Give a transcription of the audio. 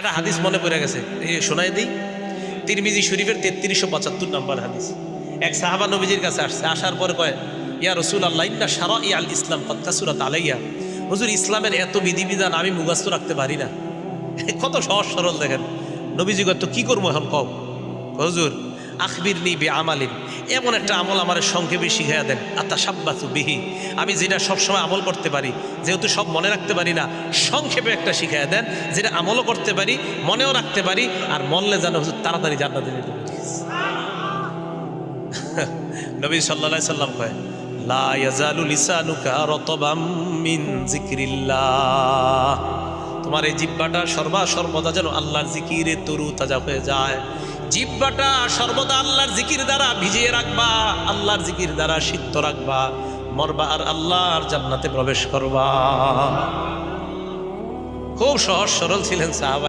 একটা হাদিস মনে পড়ে গেছে। শোনাই দিই। তিরমিজি শরীফের তেত্রিশশো পঁচাত্তর নম্বর হাদিস। এক সাহাবা নবীজির কাছে আসছে। আসার পর কয়, ইয়া রসুল আল্লাহ ইন্না সারা ইয়াল ইসলাম কত্তাসুরাত আলাইয়া। হুজুর, ইসলামের এত বিধিবিধান আমি মুগাস্ত রাখতে পারি না। কত সহজ সরল দেখেন। নবীজি তো কি করব এখন কম হুজুর আখবির নি বে আমালিন এমন একটা আমল আমার সংক্ষেপে শিখাইয়া দেন। আত্মা সাব্বাসু বিহি। আমি যেটা সবসময় আমল করতে পারি, যেহেতু সব মনে রাখতে পারি না, সংক্ষেপে একটা শিখাইয়া দেন, যেটা আমলও করতে পারি, মনেও রাখতে পারি, আর মনলে যেন হুজুর তাড়াতাড়ি জান্নাতে যেতে নবী সাল্লাল্লাহু সাল্লাম কয় তোমার এই জিব্বাটা সর্বা সর্বদা যেন আল্লাহর জিকিরে তরু তাজা হয়ে যায়। জিব্বাটা সর্বদা আল্লাহর জিকির দ্বারা ভিজিয়ে রাখবা, আল্লাহর জিকির দ্বারা সিদ্ধ রাখবা, মরবা আর আল্লাহর জান্নাতে প্রবেশ করবা। খুব সহজ সরল ছিলেন সাহাবা